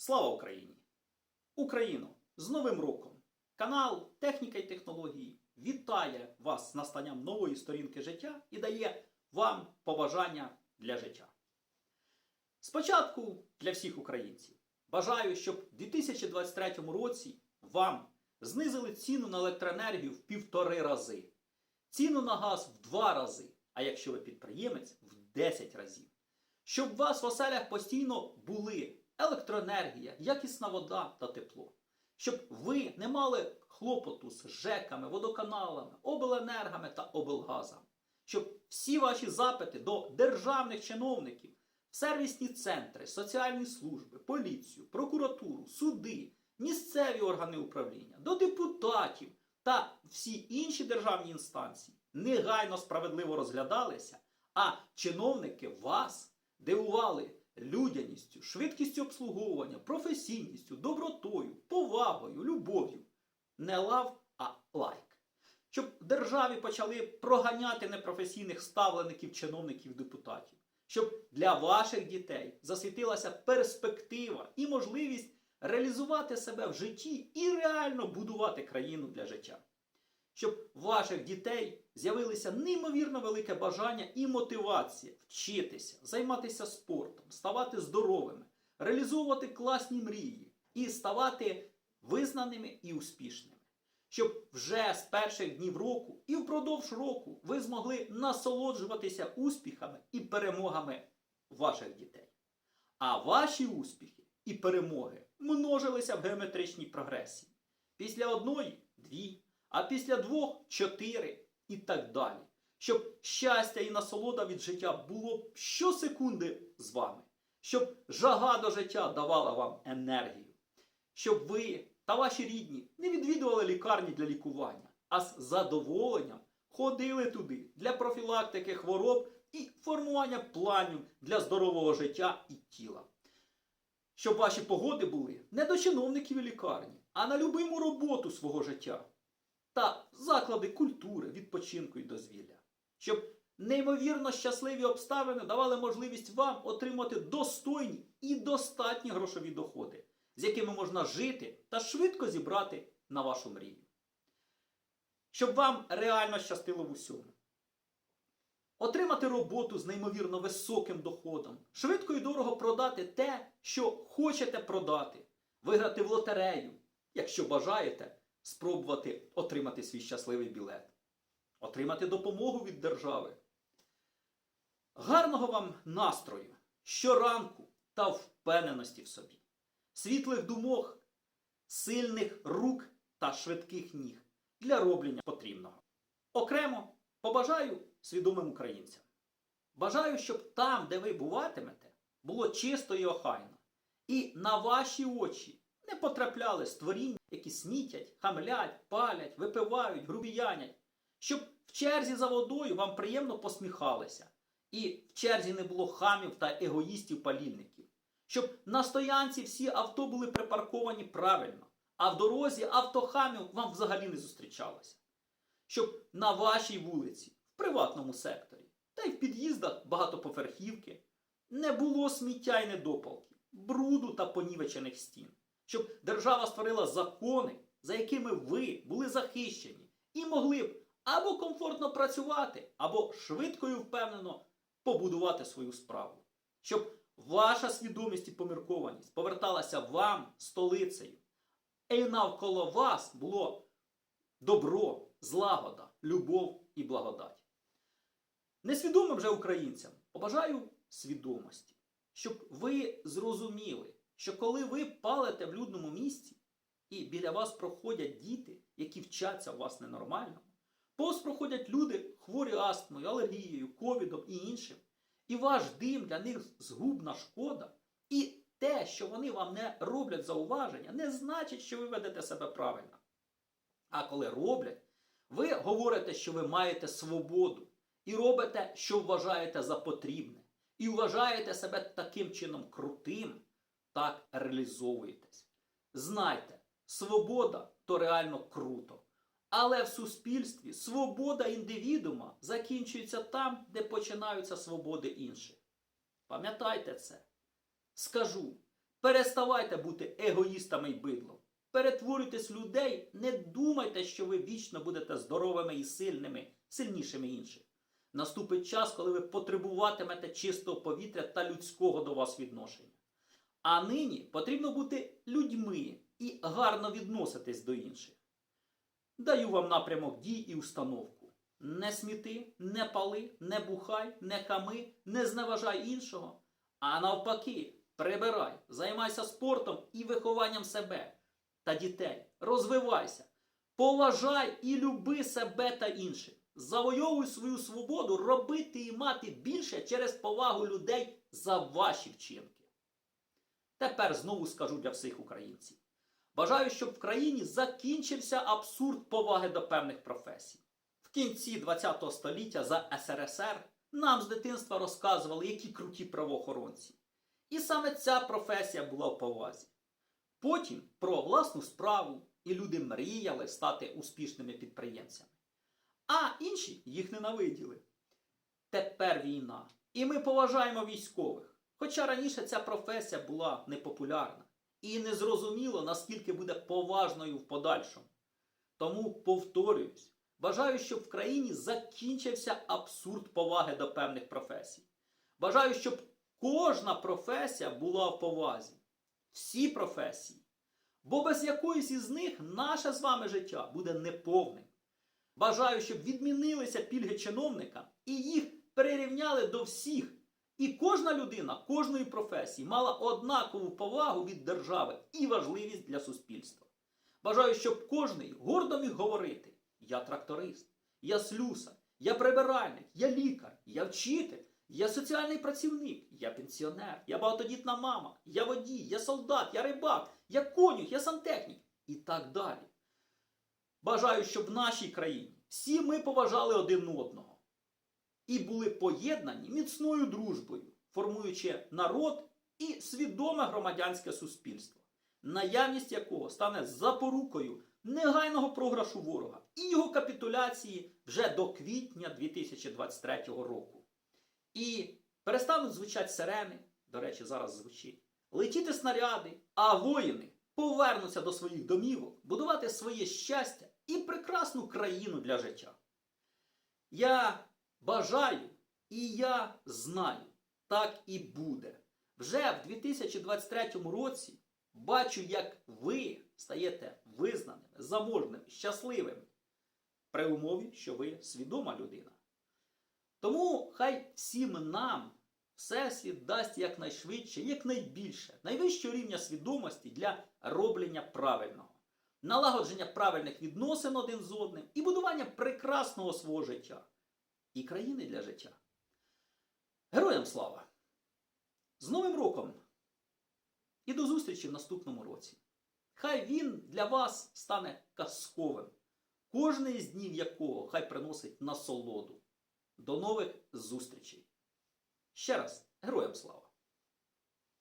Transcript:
Слава Україні! Україно! З Новим роком! Канал Техніка і технології вітає вас з настанням нової сторінки життя і дає вам побажання для життя. Спочатку для всіх українців бажаю, щоб у 2023 році вам знизили ціну на електроенергію в півтори рази, ціну на газ в два рази, а якщо ви підприємець, в 10 разів. Щоб у вас в оселях постійно були електроенергія, якісна вода та тепло. Щоб ви не мали хлопоту з ЖЕКами, водоканалами, обленергами та облгазами. Щоб всі ваші запити до державних чиновників, сервісні центри, соціальні служби, поліцію, прокуратуру, суди, місцеві органи управління, до депутатів та всі інші державні інстанції негайно справедливо розглядалися, а чиновники вас дивували людяністю, швидкістю обслуговування, професійністю, добротою, повагою, любов'ю. Не лав, а лайк. Щоб в державі почали проганяти непрофесійних ставлеників, чиновників, депутатів. Щоб для ваших дітей засвітилася перспектива і можливість реалізувати себе в житті і реально будувати країну для життя. Щоб у ваших дітей з'явилося неймовірно велике бажання і мотивація вчитися, займатися спортом, ставати здоровими, реалізовувати класні мрії і ставати визнаними і успішними. Щоб вже з перших днів року і впродовж року ви змогли насолоджуватися успіхами і перемогами ваших дітей. А ваші успіхи і перемоги множилися в геометричній прогресії. Після одної дві, а після двох чотири і так далі. Щоб щастя і насолода від життя було щосекунди з вами, щоб жага до життя давала вам енергію, щоб ви та ваші рідні не відвідували лікарні для лікування, а з задоволенням ходили туди для профілактики хвороб і формування планів для здорового життя і тіла. Щоб ваші погоди були не до чиновників і лікарні, а на любиму роботу свого життя заклади культури, відпочинку і дозвілля. Щоб неймовірно щасливі обставини давали можливість вам отримати достойні і достатні грошові доходи, з якими можна жити та швидко зібрати на вашу мрію. Щоб вам реально щастило в усьому. Отримати роботу з неймовірно високим доходом, швидко і дорого продати те, що хочете продати, виграти в лотерею, якщо бажаєте, спробувати отримати свій щасливий білет, отримати допомогу від держави. Гарного вам настрою, щоранку та впевненості в собі, світлих думок, сильних рук та швидких ніг для роблення потрібного. Окремо побажаю свідомим українцям. Бажаю, щоб там, де ви буватимете, було чисто і охайно. І на ваші очі не потрапляли створіння, які смітять, хамлять, палять, випивають, грубіянять. Щоб в черзі за водою вам приємно посміхалися. І в черзі не було хамів та егоїстів-палільників. Щоб на стоянці всі авто були припарковані правильно, а в дорозі автохамів вам взагалі не зустрічалося. Щоб на вашій вулиці, в приватному секторі, та й в під'їздах багатоповерхівки не було сміття й недопалки, бруду та понівечених стін. Щоб держава створила закони, за якими ви були захищені і могли б або комфортно працювати, або швидко і впевнено побудувати свою справу. Щоб ваша свідомість і поміркованість поверталася вам столицею, і навколо вас було добро, злагода, любов і благодать. Несвідомим же українцям побажаю свідомості, щоб ви зрозуміли, що коли ви палите в людному місці, і біля вас проходять діти, які вчаться у вас ненормально, повз проходять люди хворі астмою, алергією, ковідом і іншим, і ваш дим для них згубна шкода, і те, що вони вам не роблять зауваження, не значить, що ви ведете себе правильно. А коли роблять, ви говорите, що ви маєте свободу і робите, що вважаєте за потрібне, і вважаєте себе таким чином крутим, так реалізовуєтесь. Знайте, свобода то реально круто. Але в суспільстві свобода індивідуума закінчується там, де починаються свободи інших. Пам'ятайте це. Скажу, Переставайте бути егоїстами й бидлом. Перетворюйтесь людей, не думайте, що ви вічно будете здоровими і сильними, сильнішими інших. Наступить час, коли ви потребуватимете чистого повітря та людського до вас відношення. А нині потрібно бути людьми і гарно відноситись до інших. Даю вам напрямок дій і установку. Не сміти, не пали, не бухай, не хами, не зневажай іншого. А навпаки, прибирай, займайся спортом і вихованням себе та дітей. Розвивайся, поважай і люби себе та інших. Завойовуй свою свободу робити і мати більше через повагу людей за ваші вчинки. Тепер знову скажу для всіх українців. Бажаю, щоб в країні закінчився абсурд поваги до певних професій. В кінці ХХ століття за СРСР нам з дитинства розказували, які круті правоохоронці. І саме ця професія була в повазі. Потім про власну справу, і люди мріяли стати успішними підприємцями. А інші їх ненавиділи. Тепер війна. І ми поважаємо військових. Хоча раніше ця професія була непопулярна. І не зрозуміло, наскільки буде поважною в подальшому. Тому повторююсь, бажаю, щоб в країні закінчився абсурд поваги до певних професій. Бажаю, щоб кожна професія була в повазі. Всі професії. Бо без якоїсь із них наше з вами життя буде неповним. Бажаю, щоб відмінилися пільги чиновникам і їх перерівняли до всіх. І кожна людина кожної професії мала однакову повагу від держави і важливість для суспільства. Бажаю, щоб кожний гордо міг говорити: я тракторист, я слюсар, я прибиральник, я лікар, я вчитель, я соціальний працівник, я пенсіонер, я багатодітна мама, я водій, я солдат, я рибак, я конюх, я сантехнік і так далі. Бажаю, щоб в нашій країні всі ми поважали один одного і були поєднані міцною дружбою, формуючи народ і свідоме громадянське суспільство, наявність якого стане запорукою негайного програшу ворога і його капітуляції вже до квітня 2023 року. І перестануть звучати сирени, до речі, зараз звучить, летіти снаряди, а воїни повернуться до своїх домівок, будувати своє щастя і прекрасну країну для життя. Я бажаю і я знаю, так і буде. Вже в 2023 році бачу, як ви стаєте визнаними, заможними, щасливими при умові, що ви свідома людина. Тому хай всім нам Всесвіт дасть якнайшвидше, якнайбільше, найвищого рівня свідомості для роблення правильного, налагодження правильних відносин один з одним і будування прекрасного свого життя і країни для життя. Героям слава! З Новим роком! І до зустрічі в наступному році. Хай він для вас стане казковим, кожний з днів якого хай приносить насолоду. До нових зустрічей! Ще раз, героям слава!